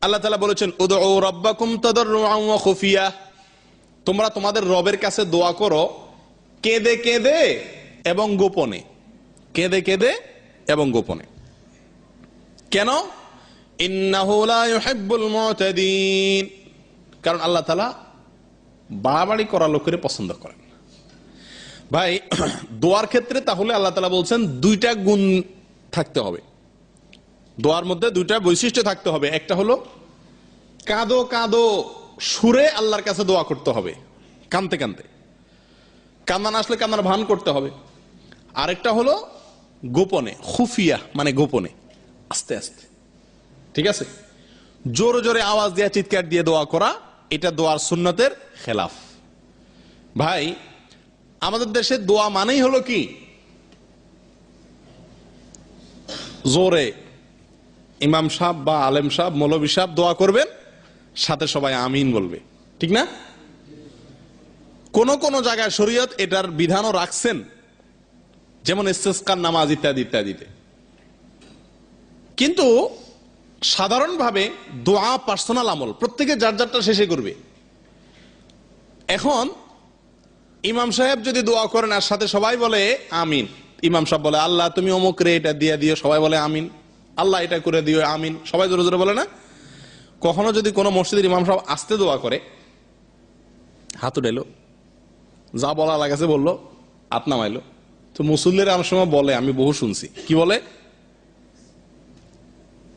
আল্লাহ তালা বলেছেন, উদউ রব্বাকুম ওয়া খুফিয়া। তোমরা তোমাদের রবের কাছে দোয়া করো, কেঁদে কেঁদে এবং গোপনে। কেঁদে কেঁদে এবং গোপনে। কেন? কারণ আল্লাহ তাআলা বাড়াবাড়ি করা লোকের পছন্দ করেন। ভাই, দোয়ার ক্ষেত্রে তাহলে আল্লাহ তাআলা বলছেন, দুইটা গুণ থাকতে হবে। দোয়ার মধ্যে দুইটা বৈশিষ্ট্য থাকতে হবে। একটা হলো, কাঁদো কাঁদো, সুরে আল্লাহর কাছে দোয়া করতে হবে, কানতে কানতে। কান্না না আসলে কান্নার ভান করতে হবে। আরেকটা হলো, গোপনে, খুফিয়া মানে গোপনে, আস্তে আস্তে। ঠিক আছে? জোরে জোরে আওয়াজ দিয়ে, চিৎকার দিয়ে দোয়া করা, এটা দোয়ার সুন্নতের খেলাফ। ভাই, আমাদের দেশে দোয়া মানেই হলো কি? জোরে ইমাম সাহেব বা আলেম সাহেব মৌলবী সাহেব দোয়া করবেন, সাথে সবাই আমিন বলবে। ঠিক না? কোন কোন জায়গায় শরীয়ত এটার বিধানও রাখছেন, যেমন ইস্তেস্কার নামাজ ইত্যাদি, ইত্যাদিতে। কিন্তু সাধারণভাবে দোয়া পার্সোনাল আমল, প্রত্যেকে যার যারটা শেষে করবে। এখন ইমাম সাহেব যদি দোয়া করেন আর সাথে সবাই বলে আমিন, ইমাম সাহেব বলে, আল্লাহ, তুমি অমুক রে এটা দিয়ে দিও সবাই বলে আমিন। আল্লাহ এটা করে দিও, আমিন। সবাই জোরে জোরে বলে না? কখনো যদি কোনো মসজিদের ইমাম সাহেব আসতে দোয়া করে, হাত উঠাইলো, যা বলা লাগাছে বলল, হাত নামাইলো। তো মুসল্লিরা আমার সময় বলে, আমি বহু শুনছি। কি বলে?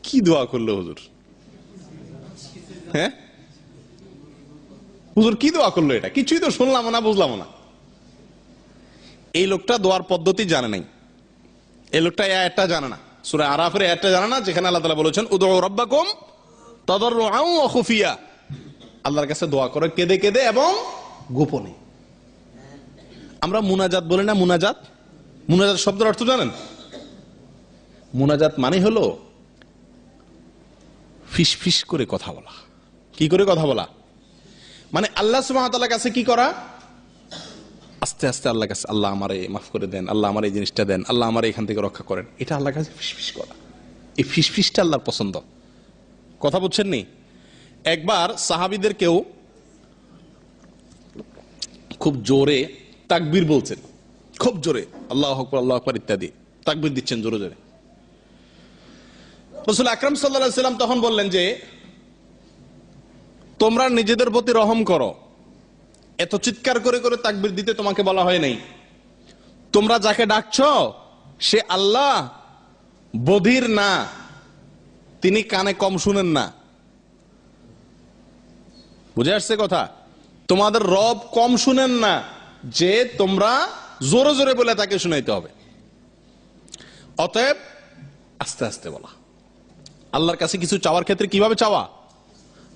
কি দোয়া করল হুজুর? হ্যাঁ? হুজুর, কি দোয়া করল এটা? কিছুই তো শুনলাম না, বুঝলাম না। এই লোকটা দোয়ার পদ্ধতি জানে নাই। এই লোকটা আয়াতটা জানে না। সুরা আরাফের আয়াতটা জানে না? যেখানে আল্লাহ তাআলা বলেছেন খুফিয়া। আল্লাহর কাছে দোয়া কেঁদে কেঁদে এবং গোপনে। আমরা মুনাজাত বলি না মুনাজাত? মুনাজাত শব্দের অর্থ জানেন? মুনাজাত মানে হলো ফিস ফিস করে কথা বলা। কি করে কথা বলা? মানে আল্লাহ সুবাহতাল্লাহ কাছে কি করা? আস্তে আস্তে আল্লাহ কাছে আল্লাহ আমারে মাফ করে দেন, আল্লাহ আমার এই জিনিসটা দেন, আল্লাহ আমার এখান থেকে রক্ষা করেন। এটা আল্লাহর কাছে ফিসফিস করা। এই ফিসফিসটা আল্লাহর পছন্দ। কথা বুঝছেন নি? একবার সাহাবিদের কেউ খুব জোরে তাকবির বলছেন। খুব জোরে। আল্লাহ আকবর আল্লাহ আকবর ইত্যাদি। তাকবির দিচ্ছেন জোরে জোরে। রসুল আকরাম সাল্লাহ সাল্লাম তখন বললেন যে, তোমরা নিজেদের প্রতি রহম করো। এত চিৎকার করে করে তাকবির দিতে তোমাকে বলা হয় নাই। তোমরা যাকে ডাকছ, সে আল্লাহ বধির না। তিনি কানে কম শুনেন না। বুঝে আসছে কথা? তোমাদের রব কম শুনেন না, যে তোমরা জোরে জোরে বলে তাকে শুনাইতে হবে। অতএব আস্তে আস্তে বলা। আল্লাহর কাছে কিছু চাওয়ার ক্ষেত্রে কীভাবে চাওয়া?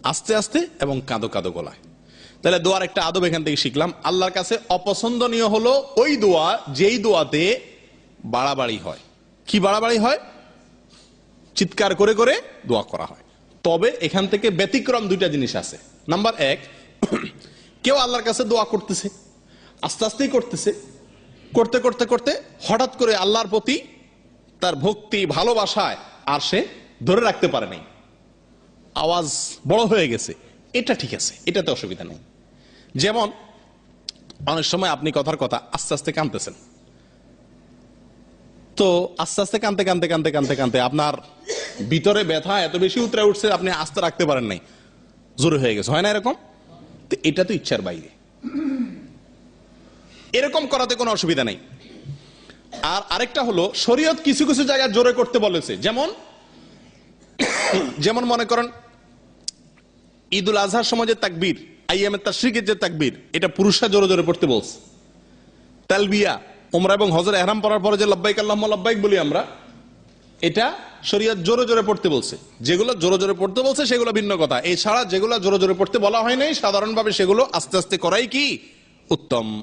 আস্তে আস্তে এবং কাঁদো কাঁদো গলায়। তাহলে দোয়ার একটা আদব এখান থেকে শিখলাম। আল্লাহর কাছে অপছন্দনীয় হলো ওই দোয়া যেই দোয়াতে বাড়াবাড়ি হয়। কি বাড়াবাড়ি হয়? চিৎকার করে করে দোয়া করা হয়। তবে এখান থেকে ব্যতিক্রম দুইটা জিনিস আছে। নাম্বার এক, কেউ আল্লাহর কাছে দোয়া করতেছে, আস্তে আস্তেই করতেছে। করতে করতে করতে হঠাৎ করে আল্লাহর প্রতি তার ভক্তি, ভালোবাসায় আর সে ধরে রাখতে পারে নাই। আওয়াজ বড় হয়ে গেছে। এটা ঠিক আছে, এটাতে অসুবিধা নেই। যেমন, অনেক সময় আপনি কথার কথা আস্তে আস্তে কানতেছেন। তো আস্তে আস্তে কানতে কানতে কানতে কানতে কানতে আপনার ভিতরে ব্যথা এত বেশি উতরে উঠছে, আপনি আস্তে রাখতে পারেন নাই। জোরে হয়ে গেছে। হয় না এরকম? তো এটা তো ইচ্ছার বাইরে। এরকম করাতে কোনো অসুবিধা নেই। আর আরেকটা হলো, শরীয়ত কিছু কিছু জায়গায় জোরে করতে বলেছে। যেমন যেমন মনে করেন ঈদুল আজহার সময় যে তাকবীর আইএমের তাশরিকের যে তাকবীর, এটা পুরুষরা জোরে জোরে পড়তে বলছে। তালবিয়া ওমরা এবং হজর এহরাম পড়ার পরে যে লব্বাইক আল্লাহ লব্বাইক বলি আমরা, এটা শরীয়ত জোরে জোরে পড়তে বলছে। যেগুলো জোরে জোরে পড়তে বলছে, সেগুলো ভিন্ন কথা। এছাড়া যেগুলো জোরে জোরে পড়তে বলা হয় নাই, সাধারণভাবে সেগুলো আস্তে আস্তে করাই কি? উত্তম।